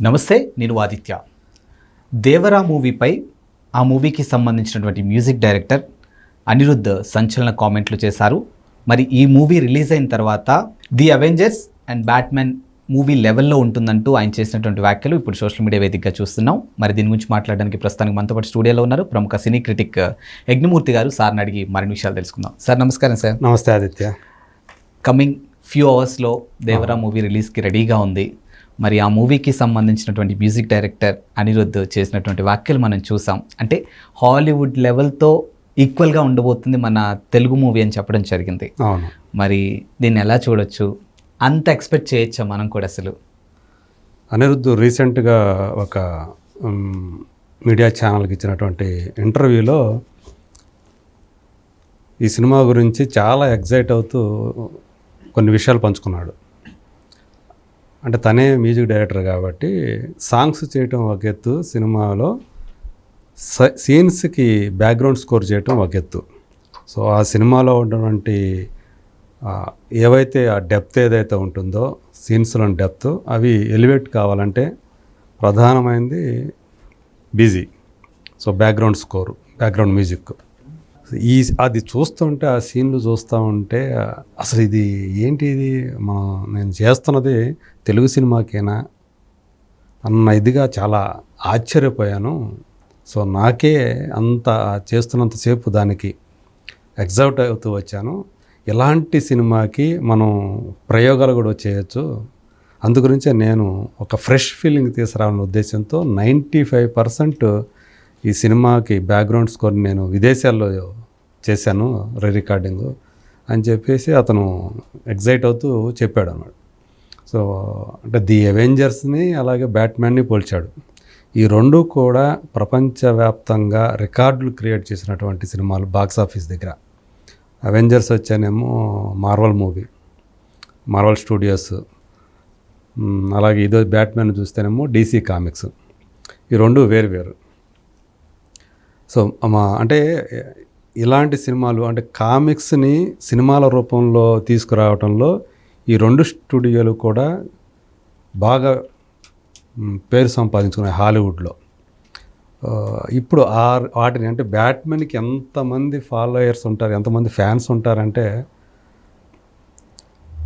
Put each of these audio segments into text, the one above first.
నమస్తే నేను ఆదిత్య. దేవరా మూవీపై ఆ మూవీకి సంబంధించినటువంటి మ్యూజిక్ డైరెక్టర్ అనిరుద్ధ్ సంచలన కామెంట్లు చేశారు. మరి ఈ మూవీ రిలీజ్ అయిన తర్వాత the Avengers and Batman movie లెవెల్లో ఉంటుందంటూ ఆయన చేసినటువంటి వ్యాఖ్యలు ఇప్పుడు సోషల్ మీడియా వేదికగా చూస్తున్నాం. మరి దీని గురించి మాట్లాడడానికి ప్రస్తుతానికి మనతో పాటు స్టూడియోలో ఉన్నారు ప్రముఖ సినీ క్రిటిక్ యజ్ఞమూర్తి గారు. సార్ని అడిగి మరిన్ని విషయాలు తెలుసుకుందాం. సార్ నమస్కారం సార్. నమస్తే ఆదిత్య. కమింగ్ ఫ్యూ అవర్స్లో దేవరా మూవీ రిలీజ్కి రెడీగా ఉంది. మరి ఆ మూవీకి సంబంధించినటువంటి మ్యూజిక్ డైరెక్టర్ అనిరుద్ధ్ చేసినటువంటి వ్యాఖ్యలు మనం చూసాం. అంటే హాలీవుడ్ లెవెల్తో ఈక్వల్గా ఉండబోతుంది మన తెలుగు మూవీ అని చెప్పడం జరిగింది. అవును. మరి దీన్ని ఎలా చూడొచ్చు? అంత ఎక్స్పెక్ట్ చేయొచ్చా మనం కూడా అసలు? అనిరుద్ధ్ రీసెంట్గా ఒక మీడియా ఛానల్కి ఇచ్చినటువంటి ఇంటర్వ్యూలో ఈ సినిమా గురించి చాలా ఎగ్జైట్ అవుతూ కొన్ని విషయాలు పంచుకున్నాడు. అంటే తనే మ్యూజిక్ డైరెక్టర్ కాబట్టి సాంగ్స్ చేయటం ఒక ఎత్తు సినిమాలో స- సీన్స్కి బ్యాక్గ్రౌండ్ స్కోర్ చేయటం ఒక ఎత్తు. సో ఆ సినిమాలో ఉన్నటువంటి ఏవైతే ఆ డెప్త్ ఏదైతే ఉంటుందో సీన్స్లోని డెప్త్ అవి ఎలివేట్ కావాలంటే ప్రధానమైనది BG. So background score background music. ఈ అది చూస్తుంటే ఆ సీన్లు చూస్తూ ఉంటే అసలు ఇది ఏంటి ఇది? మనం నేను చేస్తున్నది తెలుగు సినిమాకేనా? అన్న ఇదిగా చాలా ఆశ్చర్యపోయాను. సో నాకే అంత చేస్తున్నంతసేపు దానికి ఎగ్జాక్ట్ అవుతూ వచ్చాను. ఇలాంటి సినిమాకి మనం ప్రయోగాలు కూడా చేయొచ్చు. అందుగురించే నేను ఒక ఫ్రెష్ ఫీలింగ్ తీసుకురావాలనే ఉద్దేశంతో నైంటీ ఫైవ్ పర్సెంట్ ఈ సినిమాకి బ్యాక్గ్రౌండ్ స్కోర్ నేను విదేశాల్లో చేశాను రీ రికార్డింగ్ అని చెప్పేసి అతను ఎగ్జైట్ అవుతూ చెప్పాడు అన్నాడు. సో అంటే ది అవెంజర్స్ని అలాగే బ్యాట్మ్యాన్ని పోల్చాడు. ఈ రెండు కూడా ప్రపంచవ్యాప్తంగా రికార్డులు క్రియేట్ చేసినటువంటి సినిమాలు బాక్స్ ఆఫీస్ దగ్గర. అవెంజర్స్ వచ్చానేమో మార్వల్ మూవీ మార్వల్ స్టూడియోస్ అలాగే ఇదో బ్యాట్మెన్ చూస్తేనేమో డీసీ కామిక్స్. ఈ రెండు వేరు వేరు. సో మా అంటే ఇలాంటి సినిమాలు అంటే కామిక్స్ని సినిమాల రూపంలో తీసుకురావడంలో ఈ రెండు స్టూడియోలు కూడా బాగా పేరు సంపాదించుకున్నాయి హాలీవుడ్లో. ఇప్పుడు ఆ వాటిని అంటే బ్యాట్మెన్కి ఎంతమంది ఫాలోయర్స్ ఉంటారు ఎంతమంది ఫ్యాన్స్ ఉంటారంటే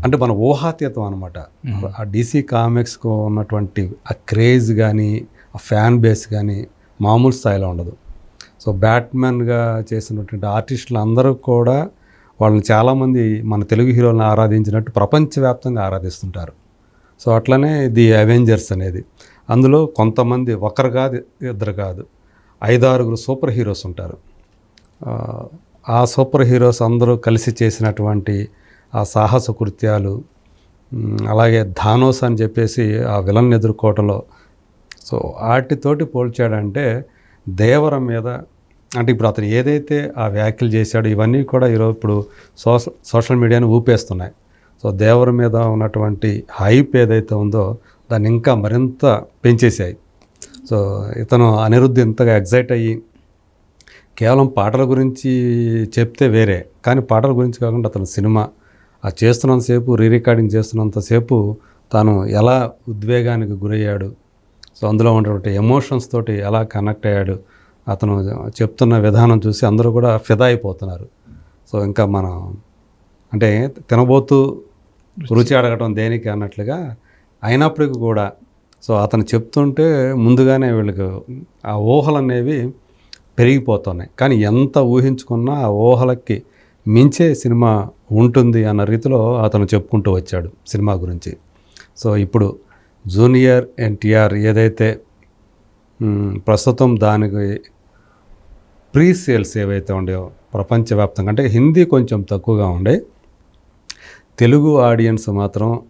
అంటే మన ఊహాతీతం అనమాట ఆ డీసీ కామిక్స్కు ఉన్నటువంటి ఆ క్రేజ్ కానీ ఆ ఫ్యాన్ బేస్ కానీ మామూలు స్థాయిలో ఉండదు. సో బ్యాట్మెన్గా చేసినటువంటి ఆర్టిస్టులు అందరూ కూడా వాళ్ళని చాలామంది మన తెలుగు హీరోలను ఆరాధించినట్టు ప్రపంచవ్యాప్తంగా ఆరాధిస్తుంటారు. సో అట్లనే ది అవెంజర్స్ అనేది. అందులో కొంతమంది ఒకరు కాదు ఇద్దరు కాదు. ఐదారుగురు సూపర్ హీరోస్ ఉంటారు. ఆ, సూపర్ హీరోస్ అందరూ కలిసి చేసినటువంటి ఆ సాహస కృత్యాలు అలాగే ధానోస్ అని చెప్పేసి ఆ విలన్ ఎదుర్కోవటంలో సో వాటితోటి పోల్చాడంటే దేవరం మీద అంటే ఇప్పుడు అతను ఏదైతే ఆ వ్యాఖ్యలు చేశాడో ఇవన్నీ కూడా ఈరోజు ఇప్పుడు సోషల్ సోషల్ మీడియాని ఊపేస్తున్నాయి. సో దేవరం మీద ఉన్నటువంటి హైప్ ఏదైతే ఉందో దాన్ని ఇంకా మరింత పెంచేశాయి. సో ఇతను అనిరుద్ధ్ ఇంతగా ఎగ్జైట్ అయ్యి కేవలం పాటల గురించి చెప్తే వేరే కానీ పాటల గురించి కాకుండా అతను సినిమా ఆ చేస్తున్నంతసేపు రీ రికార్డింగ్ చేస్తున్నంతసేపు తాను ఎలా ఉద్వేగానికి గురయ్యాడు సో అందులో ఉన్నటువంటి ఎమోషన్స్ తోటి ఎలా కనెక్ట్ అయ్యాడు అతను చెప్తున్న విధానం చూసి అందరూ కూడా ఫిదా అయిపోతున్నారు. సో ఇంకా మనం అంటే తినబోతూ రుచి అడగటం దేనికి అన్నట్లుగా అయినప్పటికీ కూడా సో అతను చెప్తుంటే ముందుగానే వీళ్ళకి ఆ ఊహలు అనేవి పెరిగిపోతున్నాయి. కానీ ఎంత ఊహించుకున్నా ఆ ఊహలకి మించే సినిమా ఉంటుంది అన్న రీతిలో అతను చెప్పుకుంటూ వచ్చాడు సినిమా గురించి. సో ఇప్పుడు జూనియర్ ఎన్టీఆర్ ఏదైతే ప్రస్తుతం దానికి ప్రీ సేల్స్ ఏవైతే ఉండేవో ప్రపంచవ్యాప్తంగా అంటే హిందీ కొంచెం తక్కువగా ఉండే తెలుగు ఆడియన్స్ మాత్రం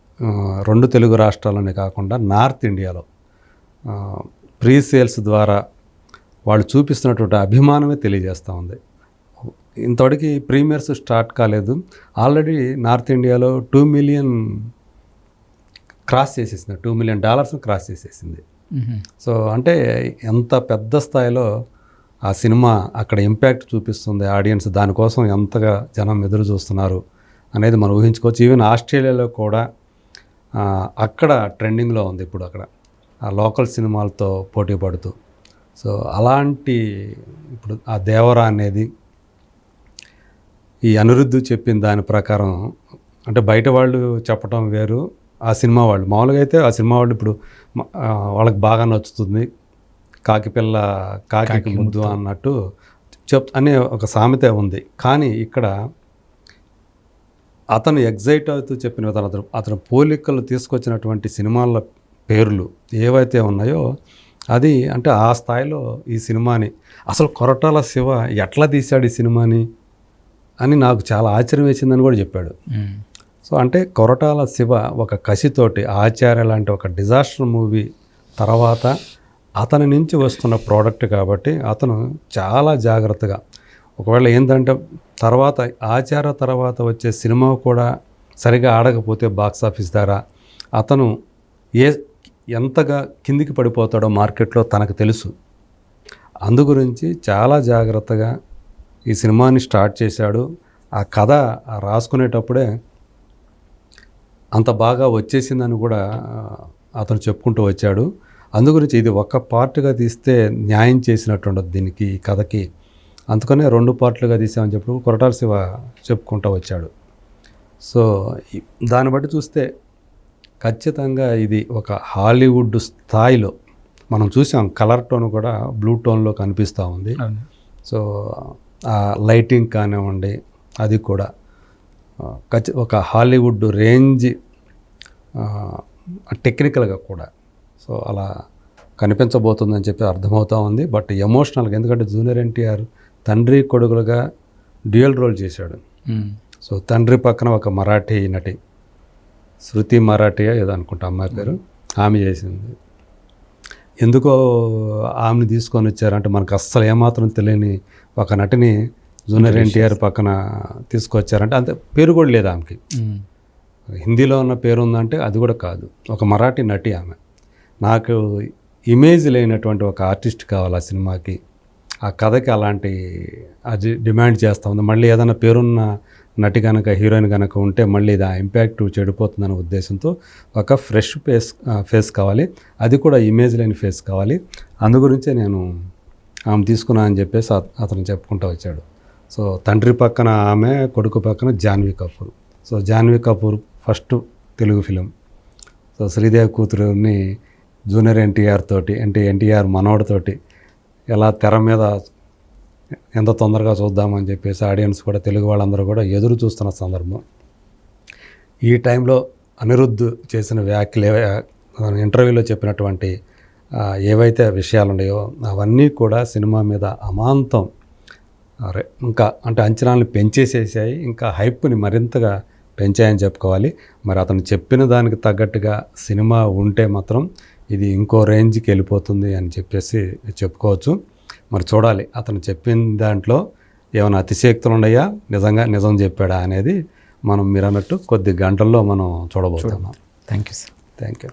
రెండు తెలుగు రాష్ట్రాలనే కాకుండా నార్త్ ఇండియాలో ప్రీ సేల్స్ ద్వారా వాళ్ళు చూపిస్తున్నటువంటి అభిమానమే తెలియజేస్తూ ఉంది. ఇంతవరకు ప్రీమియర్స్ స్టార్ట్ కాలేదు. ఆల్రెడీ నార్త్ ఇండియాలో టూ మిలియన్ క్రాస్ చేసేసింది. టూ మిలియన్ డాలర్స్ క్రాస్ చేసేసింది. సో అంటే ఎంత పెద్ద స్థాయిలో ఆ సినిమా అక్కడ ఇంపాక్ట్ చూపిస్తుంది ఆడియన్స్ దానికోసం ఎంతగా జనం ఎదురు చూస్తున్నారు అనేది మనం ఊహించుకోవచ్చు. ఈవెన్ ఆస్ట్రేలియాలో కూడా అక్కడ ట్రెండింగ్లో ఉంది ఇప్పుడు అక్కడ. ఆ లోకల్ సినిమాలతో పోటీ పడుతూ. సో అలాంటి ఇప్పుడు ఆ దేవరా అనేది ఈ అనిరుద్ధు చెప్పిన దాని ప్రకారం అంటే బయట వాళ్ళు చెప్పటం వేరు ఆ సినిమా వాళ్ళు. మామూలుగా అయితే ఆ సినిమా వాళ్ళు ఇప్పుడు వాళ్ళకి బాగా నచ్చుతుంది. కాకి పిల్ల కాకి ముద్దు అన్నట్టు చెప్ అనే ఒక సామెత ఉంది. కానీ ఇక్కడ అతను ఎగ్జైట్ అవుతూ చెప్పిన విధానం అతను అతను పోలికలు తీసుకొచ్చినటువంటి సినిమాల పేర్లు ఏవైతే ఉన్నాయో అది అంటే ఆ స్థాయిలో ఈ సినిమాని అసలు కొరటాల శివ ఎట్లా తీశాడు ఈ సినిమాని అని నాకు చాలా ఆశ్చర్యం వేసిందని కూడా చెప్పాడు. సో అంటే కొరటాల శివ ఒక కసితోటి ఆచార్య లాంటి ఒక డిజాస్టర్ మూవీ తర్వాత అతని నుంచి వస్తున్న ప్రోడక్ట్ కాబట్టి అతను చాలా జాగ్రత్తగా ఒకవేళ ఏంటంటే తర్వాత ఆచార తర్వాత వచ్చే సినిమా కూడా సరిగా ఆడకపోతే బాక్స్ ఆఫీస్ ద్వారా అతను ఏ ఎంతగా కిందికి పడిపోతాడో మార్కెట్లో తనకు తెలుసు. అందు గురించి చాలా జాగ్రత్తగా ఈ సినిమాని స్టార్ట్ చేశాడు. ఆ కథ రాసుకునేటప్పుడే అంత బాగా వచ్చేసిందని కూడా అతను చెప్పుకుంటూ వచ్చాడు. అందు గురించి ఇది ఒక్క పార్ట్గా తీస్తే న్యాయం చేసినట్టు ఉండదు దీనికి ఈ కథకి. అందుకనే రెండు పార్ట్లుగా తీసామని చెప్పి కొరటాల శివ చెప్పుకుంటూ వచ్చాడు. సో దాన్ని బట్టి చూస్తే ఖచ్చితంగా ఇది ఒక హాలీవుడ్ స్థాయిలో మనం చూసాం. కలర్ టోన్ కూడా బ్లూ టోన్లో కనిపిస్తూ ఉంది. సో లైటింగ్ కానివ్వండి అది కూడా. ఖచ్చి ఒక హాలీవుడ్ రేంజ్ టెక్నికల్గా కూడా. సో అలా కనిపించబోతుందని చెప్పి అర్థమవుతా ఉంది. బట్ ఎమోషనల్గా ఎందుకంటే జూనియర్ ఎన్టీఆర్ తండ్రి కొడుకులుగా డ్యూయల్ రోల్ చేశాడు. సో తండ్రి పక్కన ఒక మరాఠీ నటి శృతి మరాఠీయా ఏదో అనుకుంటా అమ్మాయి పేరు ఆమె చేసింది. ఎందుకో ఆమెను తీసుకొని వచ్చారంటే మనకు అస్సలు ఏమాత్రం తెలియని ఒక నటిని జూనియర్ ఎన్టీఆర్ పక్కన తీసుకొచ్చారంటే అంతే పేరు కూడా లేదు ఆమెకి. హిందీలో ఉన్న పేరు ఉందంటే అది కూడా కాదు. ఒక మరాఠీ నటి ఆమె. నాకు ఇమేజ్ లేనటువంటి ఒక ఆర్టిస్ట్ కావాలి ఆ సినిమాకి. ఆ కథకి అలాంటి అది డిమాండ్ చేస్తూ ఉంది. మళ్ళీ ఏదైనా పేరున్న నటి కనుక హీరోయిన్ కనుక ఉంటే మళ్ళీ ఇది ఆ ఇంపాక్ట్ చెడిపోతుందనే ఉద్దేశంతో ఒక ఫ్రెష్ ఫేస్ ఫేస్ కావాలి. అది కూడా ఇమేజ్ లేని ఫేస్ కావాలి. అందు గురించే నేను ఆమె తీసుకున్నా అని చెప్పేసి అత- అతను చెప్పుకుంటూ వచ్చాడు. సో తండ్రి పక్కన ఆమె కొడుకు పక్కన Janhvi Kapoor. So Janhvi Kapoor first Telugu film. So Sridevi కూతురుని జూనియర్ ఎన్టీఆర్ తోటి అంటే ఎన్టీఆర్ మనోడితోటి ఎలా తెర మీద ఎంత తొందరగా చూద్దామని చెప్పేసి ఆడియన్స్ కూడా తెలుగు వాళ్ళందరూ కూడా ఎదురు చూస్తున్న సందర్భం. ఈ టైంలో అనిరుద్ధ్ చేసిన వ్యాఖ్యలు ఇంటర్వ్యూలో చెప్పినటువంటి ఏవైతే విషయాలు ఉన్నాయో అవన్నీ కూడా సినిమా మీద అమాంతం ఇంకా అంటే అంచనాలను పెంచేసేసాయి ఇంకా హైప్ని మరింతగా పెంచాయని చెప్పుకోవాలి. మరి అతను చెప్పిన దానికి తగ్గట్టుగా సినిమా ఉంటే మాత్రం ఇది ఇంకో రేంజ్కి వెళ్ళిపోతుంది అని చెప్పేసి చెప్పుకోవచ్చు. మరి చూడాలి అతను చెప్పిన దాంట్లో ఏమైనా అతిశయక్తులు ఉన్నాయా? నిజంగా నిజం చెప్పాడా అనేది మనం మీరు అన్నట్టు కొద్ది గంటల్లో మనం చూడబోతున్నాం. Thank you sir thank you